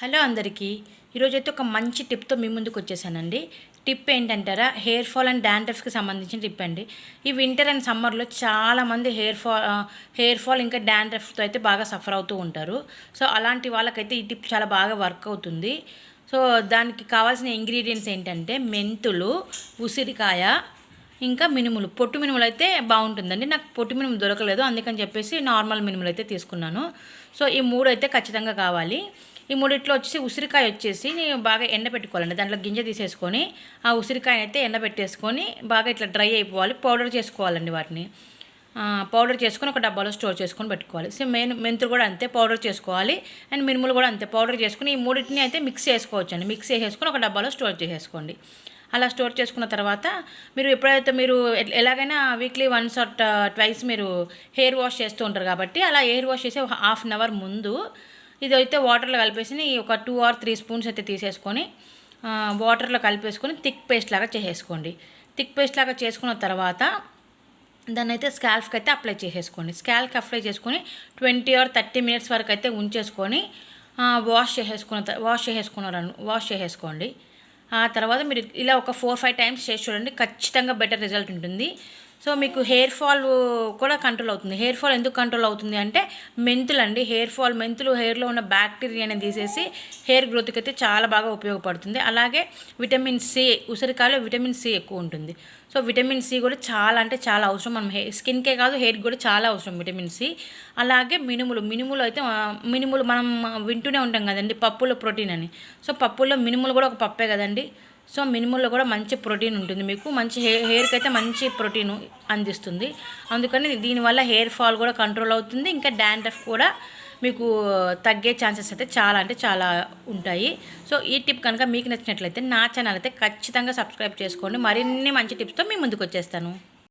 Hello అందరికీ. ఈరోజైతే ఒక మంచి టిప్తో మీ ముందుకు వచ్చేసానండి టిప్ ఏంటంటారా హెయిర్ ఫాల్ అండ్ డాండ్రఫ్కి సంబంధించిన టిప్ అండి. ఈ వింటర్ అండ్ సమ్మర్లో చాలామంది హెయిర్ ఫాల్ హెయిర్ ఫాల్ ఇంకా డాండ్రఫ్తో అయితే బాగా సఫర్ అవుతూ ఉంటారు. సో అలాంటి వాళ్ళకైతే ఈ టిప్ చాలా బాగా వర్క్ అవుతుంది. సో దానికి కావాల్సిన ఇంగ్రీడియంట్స్ ఏంటంటే మెంతులు ఉసిరికాయ ఇంకా మినుములు పొట్టు మినుములు అయితే బాగుంటుందండి. నాకు పొట్టు మినుములు దొరకలేదు అందుకని చెప్పేసి నార్మల్ మినుములు అయితే తీసుకున్నాను. సో ఈ మూడు అయితే ఖచ్చితంగా కావాలి. ఈ మూడిట్లో వచ్చేసి ఉసిరికాయ వచ్చేసి నేను బాగా ఎండబెట్టుకోవాలండి దాంట్లో గింజ తీసేసుకొని ఆ ఉసిరికాయ అయితే ఎండబెట్టేసుకొని బాగా ఇట్లా డ్రై అయిపోవాలి. పౌడర్ చేసుకోవాలండి వాటిని. పౌడర్ చేసుకొని ఒక డబ్బాలో స్టోర్ చేసుకొని పెట్టుకోవాలి. సో మెయిన్ మెంతులు కూడా అంతే పౌడర్ చేసుకోవాలి. అండ్ మినుములు కూడా అంతే పౌడర్ చేసుకుని ఈ మూడింటిని అయితే మిక్స్ చేసుకోవచ్చండి. మిక్స్ చేసేసుకొని ఒక డబ్బాలో స్టోర్ చేసేసుకోండి. అలా స్టోర్ చేసుకున్న తర్వాత మీరు ఎప్పుడైతే మీరు ఎలాగైనా వీక్లీ వన్స్ ఆర్ ట్వైస్ మీరు హెయిర్ వాష్ చేస్తూ ఉంటారు కాబట్టి అలా హెయిర్ వాష్ చేసే హాఫ్ అన్ అవర్ ముందు ఇది అయితే వాటర్లో కలిపేసి ఒక టూ ఆర్ త్రీ స్పూన్స్ అయితే తీసేసుకొని వాటర్లో కలిపేసుకొని థిక్ పేస్ట్ లాగా చేసేసుకోండి. థిక్ పేస్ట్ లాగా చేసుకున్న తర్వాత దాన్ని అయితే స్కాల్ఫ్కి అయితే అప్లై చేసేసుకోండి. స్కాల్ఫ్ అప్లై చేసుకొని ట్వంటీ ఆర్ థర్టీ మినిట్స్ వరకు అయితే ఉంచేసుకొని వాష్ చేసేసుకున్న వాష్ చేసేసుకున్నారు వాష్ చేసేసుకోండి. ఆ తర్వాత మీరు ఇలా ఒక ఫోర్ ఫైవ్ టైమ్స్ చేసి చూడండి. ఖచ్చితంగా బెటర్ రిజల్ట్ ఉంటుంది. సో మీకు హెయిర్ ఫాల్ కూడా కంట్రోల్ అవుతుంది. హెయిర్ ఫాల్ ఎందుకు కంట్రోల్ అవుతుంది అంటే మెంతులు అండి హెయిర్ ఫాల్ మెంతులు హెయిర్లో ఉన్న బ్యాక్టీరియాని తీసేసి హెయిర్ గ్రోత్కి అయితే చాలా బాగా ఉపయోగపడుతుంది. అలాగే విటమిన్ సి ఉసిరికాయలో విటమిన్ సి ఎక్కువ ఉంటుంది. సో విటమిన్ సి కూడా చాలా అంటే చాలా అవసరం. మనం హెయిర్ స్కిన్కే కాదు హెయిర్కి కూడా చాలా అవసరం విటమిన్ సి. అలాగే మినుములు మినుములు అయితే మినుములు మనం వింటూనే ఉంటాం కదండి పప్పులో ప్రోటీన్ అని. సో పప్పుల్లో మినుములు కూడా ఒక పప్పే కదండి. సో మినుముల్లో కూడా మంచి ప్రోటీన్ ఉంటుంది. మీకు మంచి హెయిర్ హెయిర్కి అయితే మంచి ప్రోటీన్ అందిస్తుంది. అందుకని దీనివల్ల హెయిర్ ఫాల్ కూడా కంట్రోల్ అవుతుంది. ఇంకా డాండ్రఫ్ కూడా మీకు తగ్గే ఛాన్సెస్ అయితే చాలా అంటే చాలా ఉంటాయి. సో ఈ టిప్ కనుక మీకు నచ్చినట్లయితే నా ఛానల్ అయితే ఖచ్చితంగా సబ్స్క్రైబ్ చేసుకోండి. మరిన్ని మంచి టిప్స్తో మీ ముందుకు వచ్చేస్తాను.